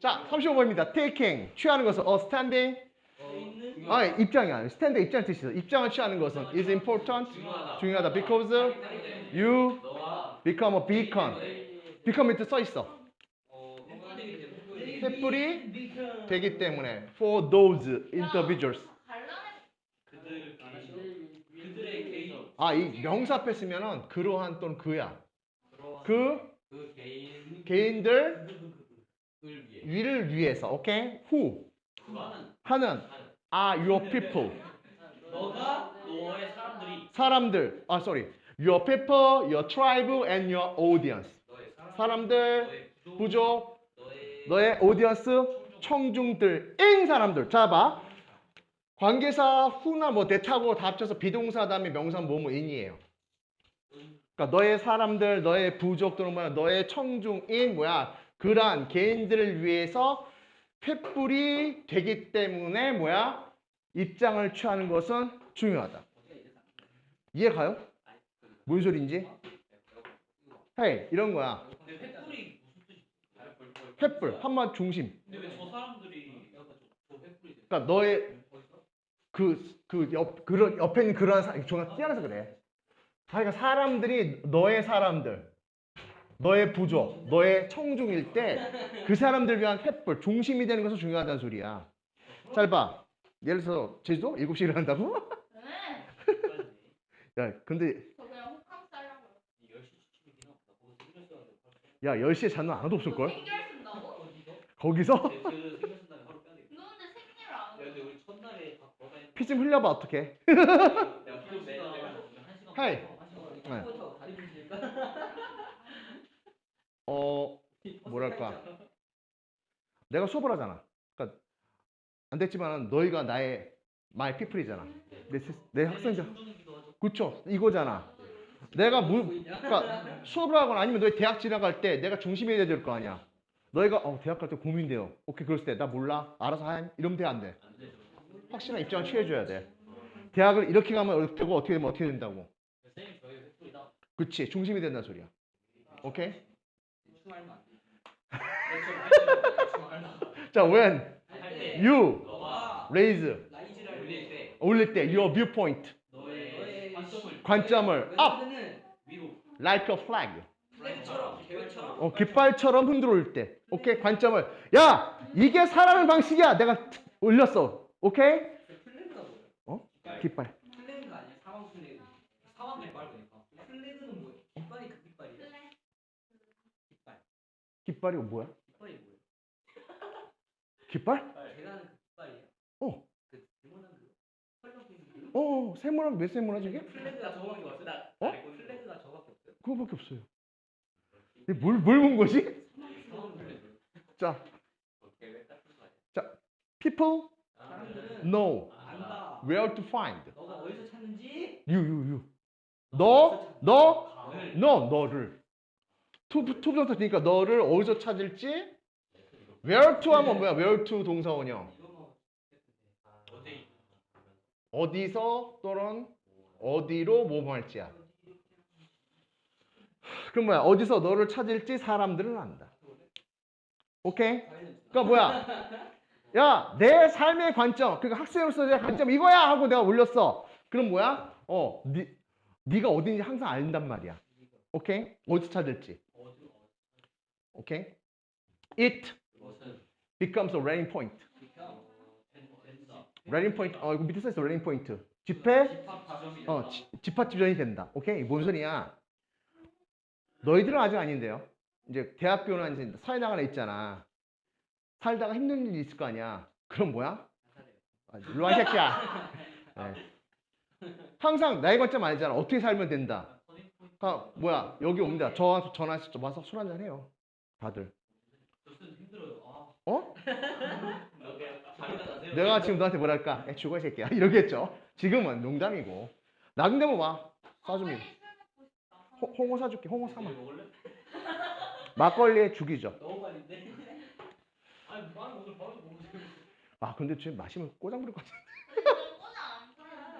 자, 35번입니다. taking 취하는 것은 a standing 있는 아 입장이 아니에요. 스탠드 입장 뜻이죠. 입장을 취하는 것은 is important 중요하다. 중요하다 because you become a beacon. become 밑에 써 있어. 어 횃불이 되기 때문에 for those individuals. 아, 이 명사 앞에 쓰면은 그러한 또는 그야. 그 그 개인 개인들 을 위를 위해서. 오케이? who 하는 are your people. 너가 너의 사람들이 사람들. 아, sorry. your people, your tribe and your audience. 사람 사람들, 부족 너의 오디언스 청중들인 사람들 잡아 관계사 후나 뭐 대타고 다 합쳐서 비동사 다음에 명사 뭐뭐 인이에요. 그러니까 너의 사람들, 너의 부족 또는 뭐야 너의 청중인 뭐야 그러한 개인들을 위해서 횃불이 되기 때문에 뭐야 입장을 취하는 것은 중요하다. 이해 가요? 뭔 소리인지? 헤이 이런 거야. 횃불 한마 중심. 그러니까 너의 그 그 옆 그런 옆에 있는 그런 사 종가 뛰어나서 그래. 그러니까 사람들이 너의 사람들, 너의 부족, 너의 청중일 때 그 사람들 위한 횃불 중심이 되는 것은 중요하다는 소리야. 잘 봐. 예를 들어서 제주도 7시에 일어난다고? 네. 야, 근데 저 그냥 호캉스 하려고요. 10시 취침이긴 하다 거기서 생겼어야 돼 야, 10시에 자는 하나도 없을 걸? 생결 쓴다고? 어디서? 거기서 그 생겼은 다음에 하루 빼야 되겠다 너 근데 생리를 안야 근데 하고. 우리 첫날에 다 걸어다 했는데 피좀 흘려 봐 어떡해? 하이. 뭐랄까? 내가 수업을 하잖아. 그러니까 안 됐지만 너희가 나의 마이 피플이잖아. 내, 세- 내 학생들. 그쵸? 이거잖아. 내가 무, 그러니까 수업을 하거나 아니면 너희 대학 지나갈 때 내가 중심이 돼야 될거 아니야. 너희가 어, 대학 갈 때 고민돼요. 오케이 그랬을 때나 몰라. 알아서 하. 이러면 돼 안 돼. 확실한 입장을 취해줘야 돼. 대학을 이렇게 가면 이렇게 되고 어떻게 되면 어떻게 된다고. 그치 중심이 된다는 소리야. 오케이? 자 when you raise 올릴 때 your viewpoint 관점을 관점을 up like a flag 어, 깃발처럼 흔들어 올 때. 오케이? 관점을. 야! 이게 살아가는 방식이야. 내가 툭 올렸어. 오케이? 어? 깃발. 플래그가 아니야 사망 플래그 사망 깃발 보니까 플래그는 뭐예요? 깃발이 그 깃발이에요? 그래. 깃발 깃발이 뭐야? 깃발이 뭐예요? 깃발? 제가 하는 그 깃발이에요? 어. 그? 펄럭 핑크 어, 세모랑 몇 세모나 저게? 플래그가 저거밖에 없어요? 나 어? 알고 플래그가 저거밖에 없어요? 그거밖에 없어요. 뭘, 뭘 본 거지? 플래그 자, 거 people 사람들은 know 안다 where to find. 너가 어디서 찾는지 you, you, you. 너, 너, 너, 너를. 투, 투부정사 되니까 너를 어디서 찾을지 where to 하면 뭐야? where to 동사원형. 어디서 또는 어디로 모험할지야. 그럼 뭐야? 어디서 너를 찾을지 사람들은 안다. 오케이? 그러니까 뭐야? 야, 내 삶의 관점, 그러니까 학생으로서의 관점 이거야 하고 내가 올렸어. 그럼 뭐야? 어, 니, 네가 어딘지 항상 안단 말이야. 오케이? 어디서 찾을지. 오케이? It becomes a rallying point. rallying point. 어, 이거 밑에 써 있어. rallying point. 집회 어, 지- 집합지전이 된다. 오케이? 뭔 소리야? 너희들은 아직 아닌데요. 이제 대학교는 이제 사회 나가나 있잖아. 살다가 힘든 일이 있을 거 아니야. 그럼 뭐야? 아, 일로 와, 이 새끼야. 네. 항상 나의 관점 알잖아. 어떻게 살면 된다. 아, 뭐야? 여기 옵니다. 저 와서 전화해서 와서 술 한잔 해요. 다들. 아 어? 나세요 내가 지금 너한테 뭐랄까? 야, 죽어, 이 새끼야. 이러겠죠. 지금은 농담이고. 나중 되면 와. 싶다. 홍- 홍어 사줄게. 홍어 사마. 막걸리에 죽이죠. 아 근데 지금 마시면 꼬장 부릴 것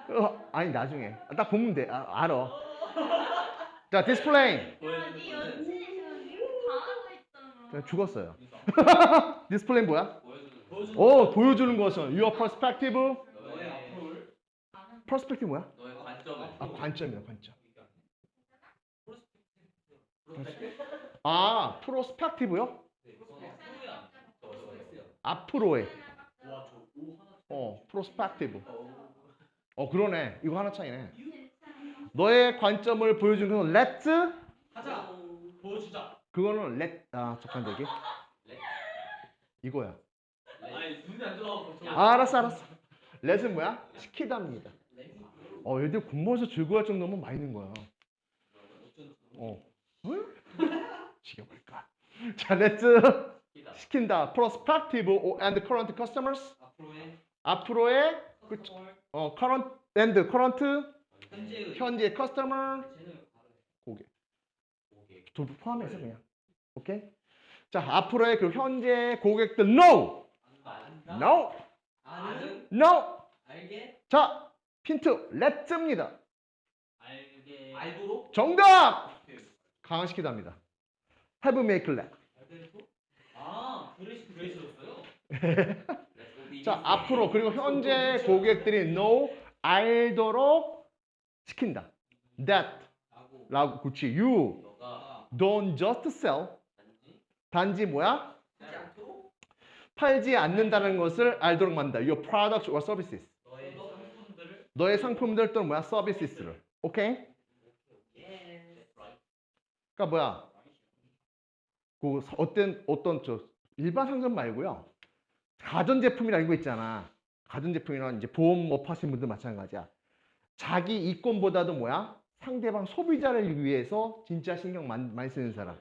풀려. 어, 아니 나중에 딱 보면 돼. 아, 알아. 자 디스플레이 야, 네 여친이 지금 다 하고 있잖아. 그냥 죽었어요. 디스플레이 뭐야? 어 보여주는 것은 your perspective. perspective 뭐야? 아 관점이야 관점. 프로스펙트 아 프로스펙티브요? 네, 앞으로의. 어 프로스펙티브. 어어 그러네. 이거 하나 차이네. 너의 관점을 보여주는 것은 let's. 하자 보여주자 그거는 let. 아 저기. 이거야. 아니 눈이 안 좋아하고 아, 알았어 알았어. let은 뭐야? 시키답니다. 어 얘들 공부해서 즐거워할 정도면 많이 는 거야. 어. 응? 지겨울까? 자, let's 시킨다. prospective and current customers. 앞으로의 앞으로의 그, 어, current and current 현재의 현재 customer. 고객 두 포함해서 그냥. 오케이? 자, 앞으로의 그 현재 고객들 no. no. 아는 no. 알게 자, 힌트 let'입니다. 알게 알도록 정답. 강화시키답니다. have make let. 알도록 아 그레이스 그레이스였어요 자, 앞으로 그리고 현재 고객들이 know 알도록 시킨다. that 라고 라고 그렇지. you don't just sell 단지 뭐야? 팔지 않는다는 것을 알도록 만다. your products or services. 너의 상품들 또는 뭐야? 서비스를. 오케이? 예 그러니까 뭐야? 그 어떤 어떤 저 일반 상점 말고요. 가전 제품이라는 거 있잖아. 가전 제품이랑 이제 보험업 하시는 분들 마찬가지야. 자기 이권보다도 뭐야? 상대방 소비자를 위해서 진짜 신경 많이, 쓰는 사람.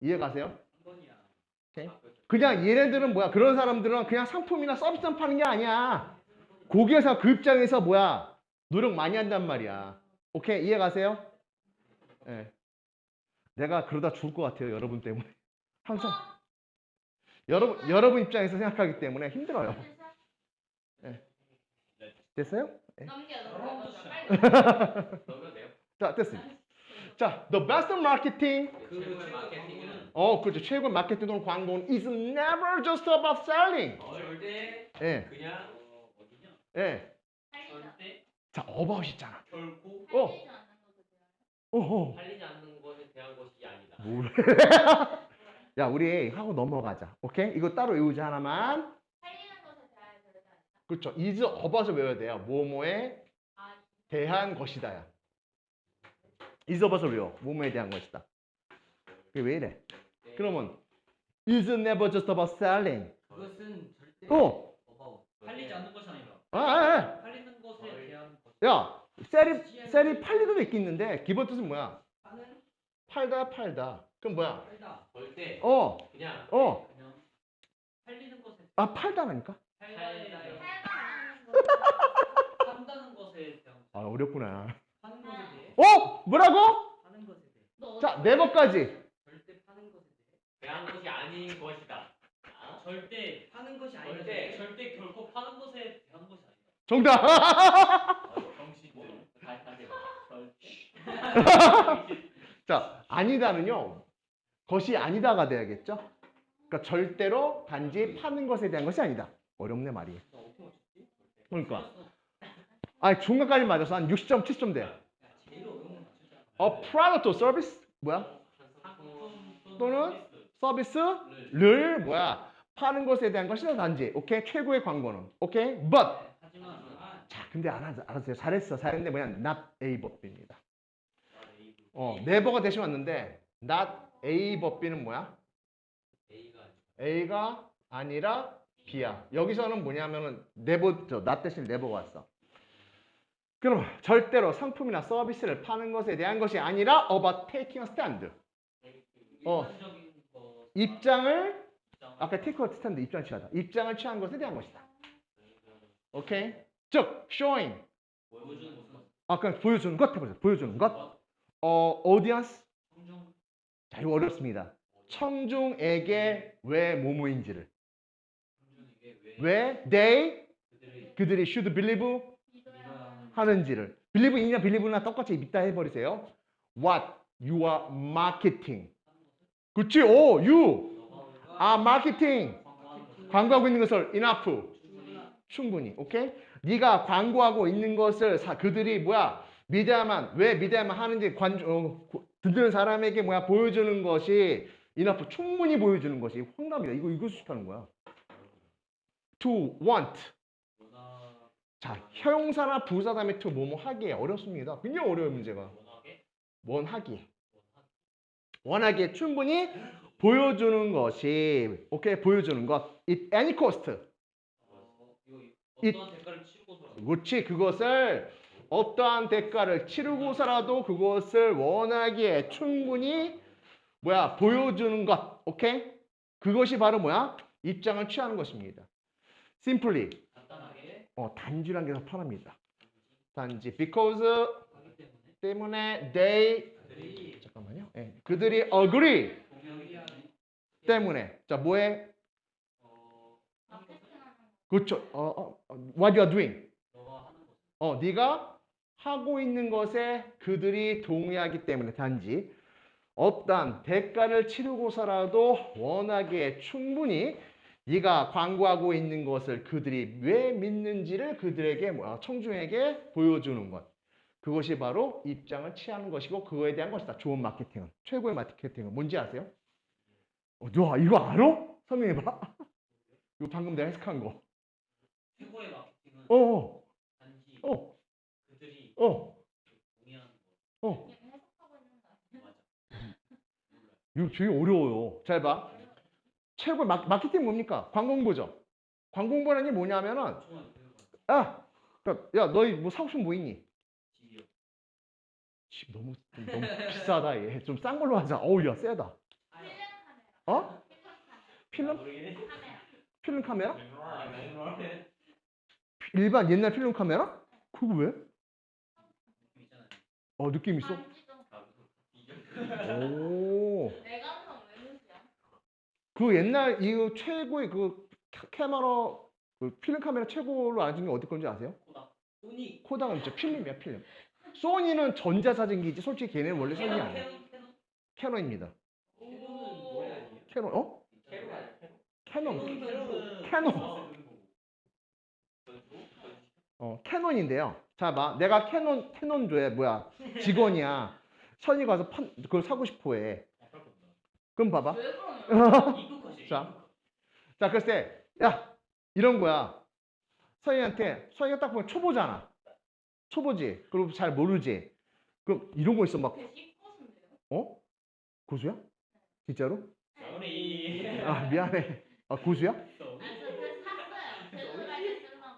이해 가세요? 오케이. 그냥 얘네들은 뭐야? 그런 사람들은 그냥 상품이나 서비스만 파는 게 아니야. 고객사 그 입장에서 뭐야? 노력 많이 한단 말이야. 오케이 이해 가세요? 예. 내가 그러다 죽을 것 같아요 여러분 때문에. 항상 여러분 여러분 입장에서 생각하기 때문에 힘들어요. 됐어요? 예. 자 됐습니다. 자, the best marketing. 그 최고의 마케팅은 어, 그렇죠. 최고의 마케팅 또는 광고는 is never just about selling. 절대 예, 그냥 어, 어디냐 예. 팔리지 절대 자, about 있잖아. 결코 어. 팔리지 않는 것에 대한 어허. 팔리지 않는 것에 대한 것이 아니다 뭘? 야, 우리 하고 넘어가자. 오케이? 이거 따로 외우지 하나만. 팔리는 것에 그러지 않다 그렇죠. is about을 외워야 돼요. 뭐뭐에 아 대한 것이다야. Is about을 외워. 뭐뭐에 대한 것이다. 그게 왜 이래? 그러면 is never just about selling. 그것은 절대 어. about 팔리지 않는 것이 아니라 아, 아, 아. 팔리는 것에 대한 것 야, 셀이 셀이 팔리도 있겠는데 기본 뜻은 뭐야? 파는 팔다 팔다. 그럼 뭐야? 팔다 절대 어, 그냥 어. 그냥 팔리는 것에 아 팔다라니까? 대한 팔다는 것에 대한 아 어렵구나. 어? 뭐라고? 파는 것에 대해 너 자, 네 번까지. 절대 파는 것에 대해 대한 것이 아닌 것이다 아? 절대 파는 것이 아니다 절대 절대 결코 파는 것에 대한 것이 아니다 정답. 정신들 다시 절대 자, 아니다는요. 것이 아니다가 돼야겠죠? 그러니까 절대로 단지 파는 것에 대한 것이 아니다. 어렵네 말이. 그러니까. 아, 중간까지 맞아서 한 60점, 70점 돼. 야 제일 어려운 거 맞췄잖아 어, product service? 뭐야? 또는 서비스. 서비스를 뭐야? 파는 것에 대한 것이다 단지. 오케이? 최고의 광고는. 오케이? But 자, 근데 알아, 알았어요. 잘했어. 잘했는데 뭐냐? not A 법비입니다. A, 어, 네버가 대신 왔는데 not A 법비는 뭐야? A가 아니라 B야. 여기서는 뭐냐면은 네버 저 not 대신 네버가 왔어. 그럼 절대로 상품이나 서비스를 파는 것에 대한 것이 아니라 about taking a stand. 어. 거 입장을 입장을 아까 take a stand 입장 취하다. 입장을 취한 것에 대한 것이다. 오케이? 즉 showing 아 그냥 보여주는 것 해보자. 보여주는 것. 어 audience 자 이거 어렵습니다. 청중에게 왜 뭐뭐인지를 성종에게 왜왜 they 그들이 should believe 하는지를 believe 이냐 believe나 똑같이 믿다 해버리세요. What you are marketing. 그치? 오, you. 광고하는 거. 광고하고 있는 것을 enough 충분히 오케이 네가 광고하고 있는 것을 사, 그들이 뭐야 믿어야만 왜 믿어야만 하는지 관 어, 고- 듣는 사람에게 뭐야 보여주는 것이 enough 충분히 보여주는 것이 황답이다 이거 이거 수식하는 거야 to want 자 형용사나 부사 다음에 to 뭐뭐 하기에 어렵습니다. 굉장히 어려워요 문제가. 원하기. 원하기에 충분히 보여주는 것이 오케이 보여주는 것. It any cost. 어, 치르고서 그렇지 그것을 어떠한 대가를 치르고서라도 그것을 원하기에 충분히 뭐야 보여주는 것. 오케이? 그것이 바로 뭐야? 입장을 취하는 것입니다. 간단하게 어 단지란 게더 편합니다. 단지 because 때문에 they 잠깐만요. 예, 그들이 agree 때문에. 자 거. 그렇죠 어, 어, 어, what you are doing. 어, 네가 하고 있는 것에 그들이 동의하기 때문에 단지 어떠한 대가를 치르고서라도 원하기에 충분히 네가 광고하고 있는 것을 그들이 왜 믿는지를 그들에게 뭐야 청중에게 보여주는 것 그것이 바로 입장을 취하는 것이고 그거에 대한 것이다 좋은 마케팅은 최고의 마케팅은 뭔지 아세요? 어, 너 이거 알아? 설명해봐 이거 방금 내가 해석한 거 최고의 마케팅은 어, 단지 어, 그들이 어, 동의하는 것 어. 거? 맞아 이거 되게 어려워요. 잘 봐. 최고 마, 마케팅 뭡니까? 광공부죠. 광공부라는 게 뭐냐면은 아, 그러니까 야 너희 뭐 사고 싶으면 뭐 있니? 집 너무 좀 너무 비싸다 얘. 좀 싼 걸로 하자. 어우 야 세다. 어? 필름 카메라. 필름 카메라. 카메라? 아, 네. 일반 옛날 필름 카메라? 그거 왜? 어 느낌 있어. 아, 오. 그 옛날 이거 최고의 그 카- 카메라 그 필름 카메라 최고로 알아진 게 어디 건지 아세요? 코다 소니 코다가 진짜 필름이야 필름. 소니는 전자사진기지 솔직히 걔네는 원래 소니 아니야. 캐논 캐논 캐논입니다. 캐논은 노래 아니에요? 캐논 어? 캐논 아니에요? 캐논. 캐논은 캐논. 어, 캐논인데요. 자, 봐. 내가 캐논, 캐논조에 뭐야, 직원이야. 선이 가서 판, 그걸 사고 싶어 해. 그럼 봐봐. 왜 컷이 자. 자, 그랬을 때, 야, 이런 거야. 선이한테, 선이가 딱 보면 초보잖아. 초보지. 그리고 잘 모르지. 그럼 이런 거 있어. 막? 어? 고수야? 진짜로? 아, 미안해. 아, 고수야? 그 쓰려고.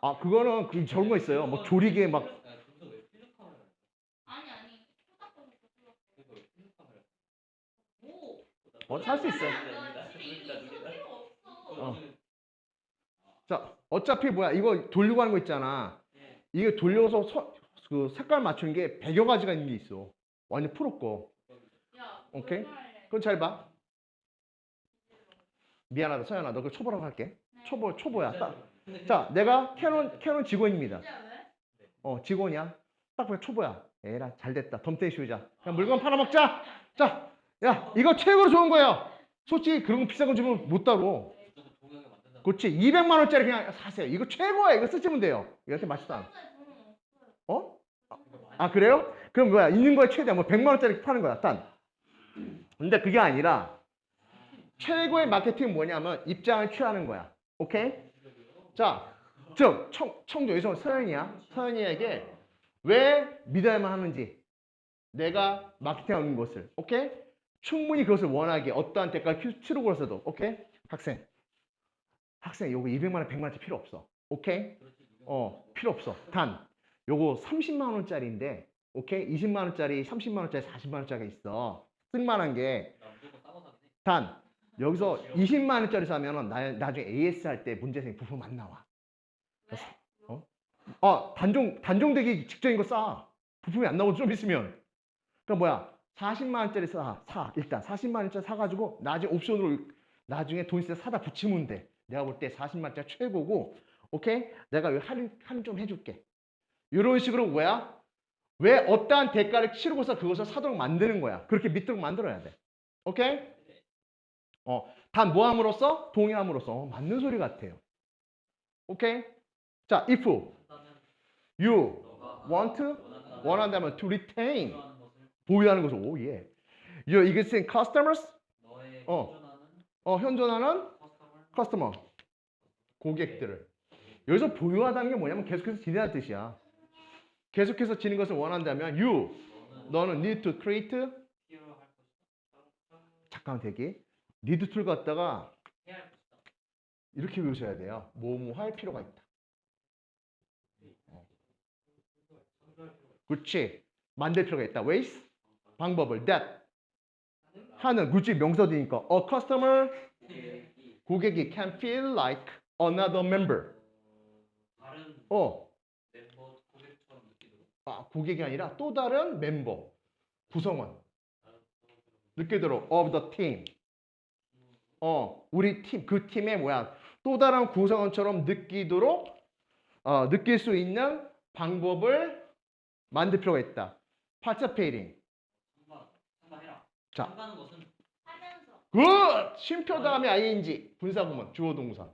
아, 그거는 그 저런 거 있어요. 막 조리개 막, 아니 아니. 초등학교부터 쓰려고. 오. 어, 수 필요 없어. 어. 자, 어차피 뭐야, 이거 돌리고 하는 거 있잖아. 이게 돌려서 서- 그 색깔 맞추는 게 100여 가지가 있는 게 있어. 완전 프로 거. 야. 오케이. 그건 잘 봐. 미안하다, 서연아. 너그 초보라고 할게. 네. 초보, 초보야. 딱. 자, 내가 캐논, 캐논 직원입니다. 어, 직원이야. 딱 보면 초보야. 에라, 잘 됐다. 덤태이 씌우자. 그냥 물건 팔아먹자. 자, 야, 이거 최고로 좋은 거예요. 솔직히 그런 거 비싼 거 주면 못 따고. 그렇지. 200만 원짜리 그냥 사세요. 이거 최고야. 이거 쓰시면 돼요. 이한테 맛있다. 어? 아 그래요? 그럼 뭐야 있는 거에 최대 뭐 100만 원짜리 파는 거야 딴. 근데 그게 아니라 최고의 마케팅은 뭐냐면 입장을 취하는 거야. 오케이? 자, 즉 청, 청조 여기서 서연이야. 서연이에게 왜 믿어야만 하는지 내가 마케팅하는 것을 오케이? 충분히 그것을 원하게 어떠한 대가를 치- 치르고서도 오케이? 학생. 학생 요거 200만 원 100만 원짜리 필요 없어. 오케이? 어 필요 없어. 단. 요거 30만 원짜리인데 오케이? 20만 원짜리 30만 원짜리 40만 원짜리가 있어. 쓸만한 게. 단. 여기서 20만 원짜리 사면은 나, 나중에 AS 할 때 문제생 부품 안 나와. 왜? 아 단종 단종되기 직전인 거 싸. 부품이 안 나오고 좀 있으면. 그러니까 뭐야 40만 원짜리 사, 사 일단 40만 원짜리 사가지고 나중에 옵션으로 나중에 돈 있을 때 사다 붙이면 돼 내가 볼 때 40만 원짜리 최고고 오케이 내가 여기 할인 할인 좀 해줄게 이런 식으로 뭐야 왜 어떠한 대가를 치르고서 그것을 사도록 만드는 거야 그렇게 믿도록 만들어야 돼 오케이 어 단 뭐함으로써? 동의함으로써. 어, 맞는 소리 같아요. 오케이? 자, if you want 원한다면 to retain 보유하는 것을 오 예. Your existing customers 어. 어, 현존하는 커스터머 커스터머 고객들을 여기서 보유하다는 게 뭐냐면 계속해서 지내는 뜻이야. 계속해서 지는 것을 원한다면 you 너는 need to create. 잠깐 대기 need to를 갖다가. 이렇게 외우셔야 돼요. 뭐뭐 할 필요가 있다. 어. 그렇지. 만들 필요가 있다. ways 방법을 that 하는 굳이 명사되니까 a customer 고객이 can feel like another member. 어, 아, 고객이 아니라 또 다른 멤버 구성원 느끼도록 of the team. 어, 우리 팀 그 팀의 뭐야 또 다른 구성원처럼 느끼도록 어, 느낄 수 있는 방법을 만들 필요가 있다. 참가해라. 자. 참가하는 것은 하면서. 굿! 쉼표 다음에 ing 분사구문 주어 동사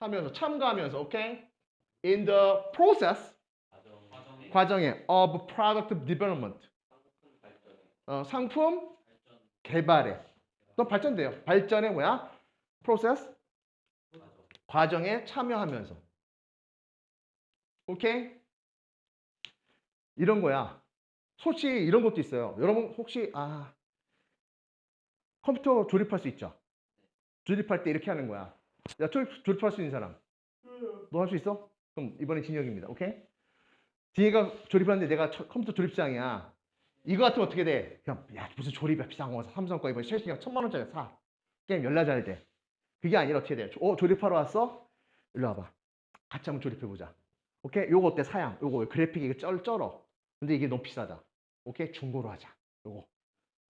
하면서 참가하면서 오케이 in the process 과정 과정의 과정에 of product development. 발전에 어, 상품 발전. 개발에. 또 발전돼요. 발전에 뭐야? process 과정 과정에 참여하면서. 오케이 이런 거야. 솔직히 이런 것도 있어요. 여러분 혹시 아 컴퓨터 조립할 수 있죠 조립할 때 이렇게 하는 거야 야 조립, 조립할 수 있는 사람 너 할 수 있어? 그럼 이번엔 진혁입니다 오케이 디에가 조립하는데 내가 처- 컴퓨터 조립장이야 이거 같으면 어떻게 돼? 그냥 야 무슨 조립이야 비싼 거 삼성 거 이번에 최신형 천만 원짜리 사 게임 열나 잘 돼. 그게 아니라 어떻게 돼? 어 조립하러 왔어? 일로 와봐. 같이 한번 조립해 보자. 오케이? 요거 어때? 사양. 요거 그래픽이 이게 쩔 쩔어. 근데 이게 너무 비싸다. 오케이? 중고로 하자. 요거.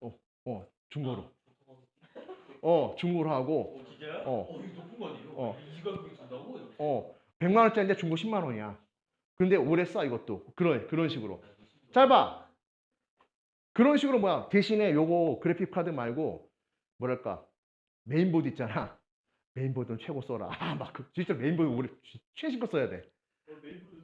어, 어, 중고로. 어, 중고로 하고. 어 진짜요? 어. 어 이거 높은 거 아니에요? 어. 이 준다고? 이렇게. 어, 100만 원짜리인데 중고 10만 원이야. 근데 오래 써 이것도. 그런 그런 식으로. 잘 봐. 그런 식으로 뭐야? 대신에 요거 그래픽 카드 말고 뭐랄까? 메인보드 있잖아. 메인보드는 최고 써라. 아, 막 그, 진짜 메인보드 우리 최신 거 써야 돼.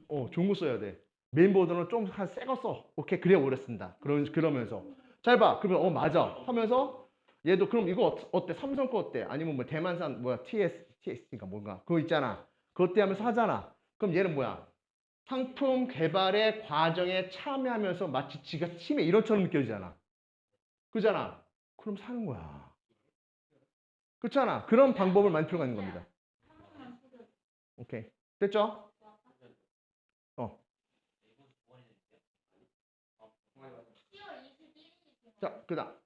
어, 좋은 거 써야 돼. 메인보드는 좀 한 새 거 써. 오케이, 그래야 오래 쓴다. 그런 그러면서 잘 봐. 그러면 어 맞아. 하면서 얘도 그럼 이거 어- 어때? 삼성 거 어때? 아니면 뭐 대만산 뭐야 TS TS니까 뭔가 그거 있잖아. 그것 때 하면서 하잖아. 그럼 얘는 뭐야? 상품 개발의 과정에 참여하면서 마치 지가 팀의 일원처럼 느껴지잖아. 그잖아. 그럼 사는 거야. 그렇잖아. 그런 방법을 필요가 있는 겁니다. 오케이. 됐죠? 어. 10월 21일이죠. 자, 그다음.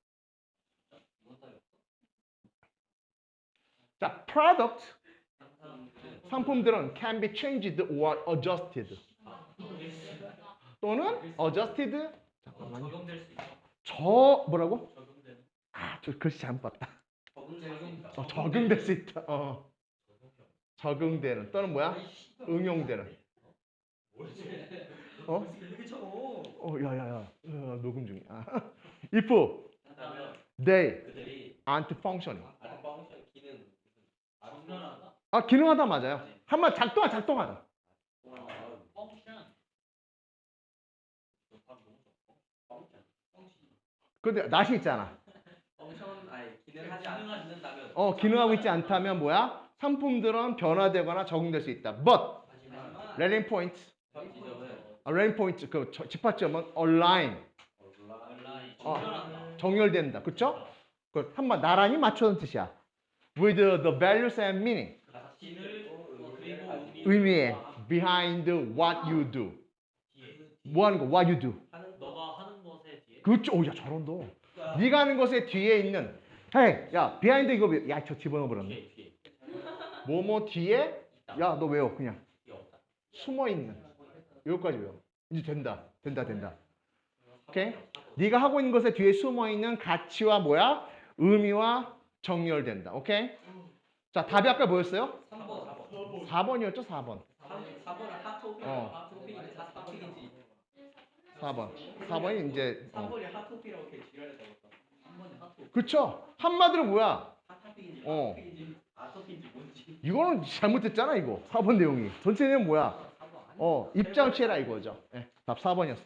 자, product 상품들은 can be changed or adjusted 또는 adjusted 잠깐만요. 적용될 수 있어. 저 뭐라고? 적용되는. 아, 저 글씨 잘못 봤다. 적용될. 어, 적용될 수 있다. 어. 적용되는 또는 뭐야? 응용되는. 어? 이렇게 쳐. 어, 야야야. 어, 녹음 중이야. 아. if they aren't functioning. 아는 펑션 기능 적절하다. 아, 기능하다 맞아요. 한번 작동하 작동하다. 근데 낫이 있잖아. 기능하지 않는다면. 어, 기능하고 있지 않다면 뭐야? 상품들은 변화되거나 적용될 수 있다. But 렐링 포인트, 아, 렐링 포인트 그 저- 집합점은 온라인 어. 정렬된다. 그렇죠? 그 한번 나란히 맞추는 뜻이야. With the values and meaning 어, 의미. 의미에 behind what you do. 뭐 하는 거? What you do. 너가 하는 것에 뒤에. 그렇죠. 오, 야 잘한다. 네가 하는 것의 뒤에 있는 헤이, 야 behind 이거 왜- 야, 저 집어넣어 버렸네. 뭐뭐 뒤에. 야, 너 외워 그냥. 숨어 있는. 여기까지 외워. 이제 된다. 된다. 된다. 오케이? 네가 하고 있는 것에 뒤에 숨어 있는 가치와 뭐야? 의미와 정렬된다. 오케이? 자, 답이 아까 뭐였어요? 3번 4번. 4번이었죠, 4번. 4번은 하토피. 어. 하토피인지 사토피인지. 4번. 4번이 이제 어. 3번이 하토피라고 이렇게 지랄했다고 했어. 3번이 하토. 그쵸? 한마디로 뭐야? 페이지 어. 페이지 아홉 페이지 뭔지 이거는 잘못됐잖아 이거. 4번 내용이. 전체 내용 뭐야? 어 입장체라 이거죠. 예, 답 4번이었어.